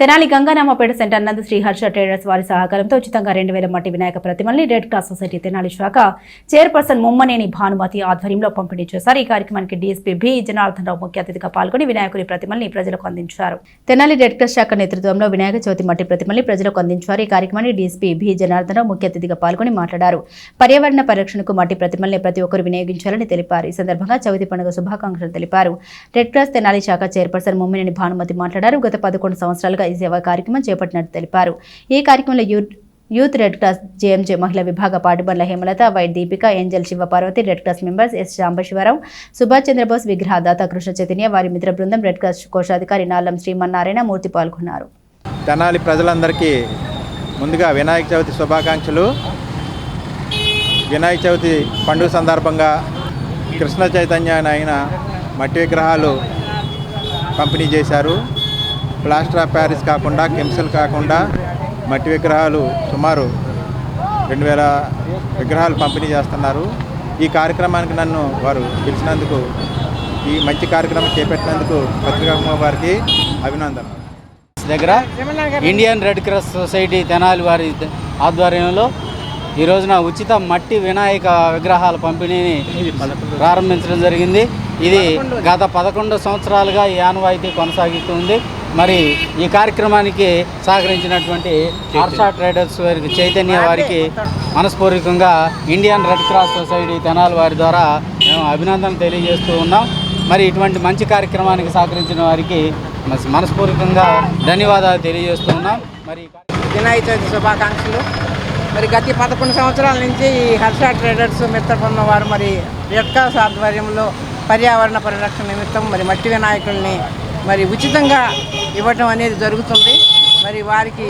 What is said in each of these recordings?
Tenali గంగారామపేట centre నందు Shri Harsha traders వారి సహకారంతో ఉచితంగా రెండు వేల మట్టి వినాయక ప్రతిమల్ని రెడ్ క్రాస్ సొసైటీ తెనాలి శాఖ చైర్పర్సన్ ముమ్మనేని భానుమతి ఆధ్వర్యంలో పంపిణీ చేశారు. ఈ కార్యక్రమానికి డీఎస్పీ బి జనార్దన్ రావు ముఖ్య అతిథిగా పాల్గొని వినాయకుడి ప్రతిమల్ని ప్రజలకు అందించారు. తెనాలి రెడ్ క్రాస్ శాఖ నేతృత్వంలో వినాయక చవితి మట్టి ప్రతిమల్ని ప్రజలకు అందించారు. ఈ కార్యక్రమాన్ని డీఎస్పీ బి జనార్దన్ రావు ముఖ్య అతిథిగా పాల్గొని మాట్లాడారు. పర్యావరణ పరిరక్షణకు మట్టి ప్రతిమల్ని ప్రతి ఒక్కరు వినియోగించాలని తెలిపారు. ఈ సందర్భంగా చవితి పండుగ శుభాకాంక్షలు తెలిపారు. రెడ్ క్రాస్ తెనాలి శాఖ చైర్పర్సన్ ముమ్మినేని భానుమతి మాట్లాడారు. గత పదకొండు సంవత్సరాలుగా సేవా కార్యక్రమం చేపట్టినట్టు తెలిపారు. ఈ కార్యక్రమంలో youth youth red cross JMJ మహిళా విభాగ Patubandla Hemalatha white Deepika Angel Sivaparvathi red cross members S Sambasivarao Subhash Chandrabose విగ్రహదాత Krishna Chaitanya వారి మిత్ర బృందం రెడ్ క్రాస్ కోశాధికారి నాలం శ్రీమన్నారాయణ మూర్తి పాల్గొన్నారు. తెనాలి ప్రజలందరికీ ముందుగా వినాయక చవితి శుభాకాంక్షలు. వినాయక చవితి పండుగ సందర్భంగా కృష్ణ చైతన్య ఆయన మట్టి విగ్రహాలు పంపిణీ చేశారు. ప్లాస్టర్ ఆఫ్ ప్యారిస్ కాకుండా కెమికల్ కాకుండా మట్టి విగ్రహాలు సుమారు రెండు వేల విగ్రహాలు పంపిణీ చేస్తున్నారు. ఈ కార్యక్రమానికి నన్ను వారు పిలిచినందుకు ఈ మంచి కార్యక్రమం చేపట్టినందుకు పత్రికా వారికి అభినందనలు. దగ్గర Indian red cross society Tenali వారి ఆధ్వర్యంలో ఈ రోజున ఉచిత మట్టి వినాయక విగ్రహాల పంపిణీని ప్రారంభించడం జరిగింది. ఇది గత పదకొండు సంవత్సరాలుగా ఈ ఆనవాయితీ కొనసాగుతుంది మరి ఈ కార్యక్రమానికి సహకరించినటువంటి హర్ష ట్రేడర్స్ వారికి చైతన్య వారికి మనస్పూర్వకంగా Indian red cross society Tenali వారి ద్వారా మేము అభినందన తెలియజేస్తూ ఉన్నాం. మరి ఇటువంటి మంచి కార్యక్రమానికి సహకరించిన వారికి మనస్పూర్వకంగా ధన్యవాదాలు తెలియజేస్తూ ఉన్నాం. మరి వినాయక చవితి శుభాకాంక్షలు. మరి గత పదకొండు సంవత్సరాల నుంచి ఈ హర్ష ట్రేడర్స్ మిత్రపన్న వారు మరి రెడ్ క్రాస్ ఆధ్వర్యంలో పర్యావరణ పరిరక్షణ నిమిత్తం మరి మట్టి వినాయకుల్ని మరి ఉచితంగా ఇవ్వటం అనేది జరుగుతుంది. మరి వారికి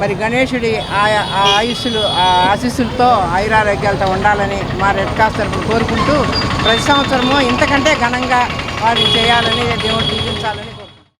మరి గణేశుడి ఆయా ఆ ఆయుస్సులు ఆ ఆశీస్సులతో ఐరారోగ్యాలతో ఉండాలని మా రెడ్ క్రాస్ తరఫున కోరుకుంటూ ప్రతి సంవత్సరము ఇంతకంటే ఘనంగా వారిని చేయాలని దేవుడు దీవించాలని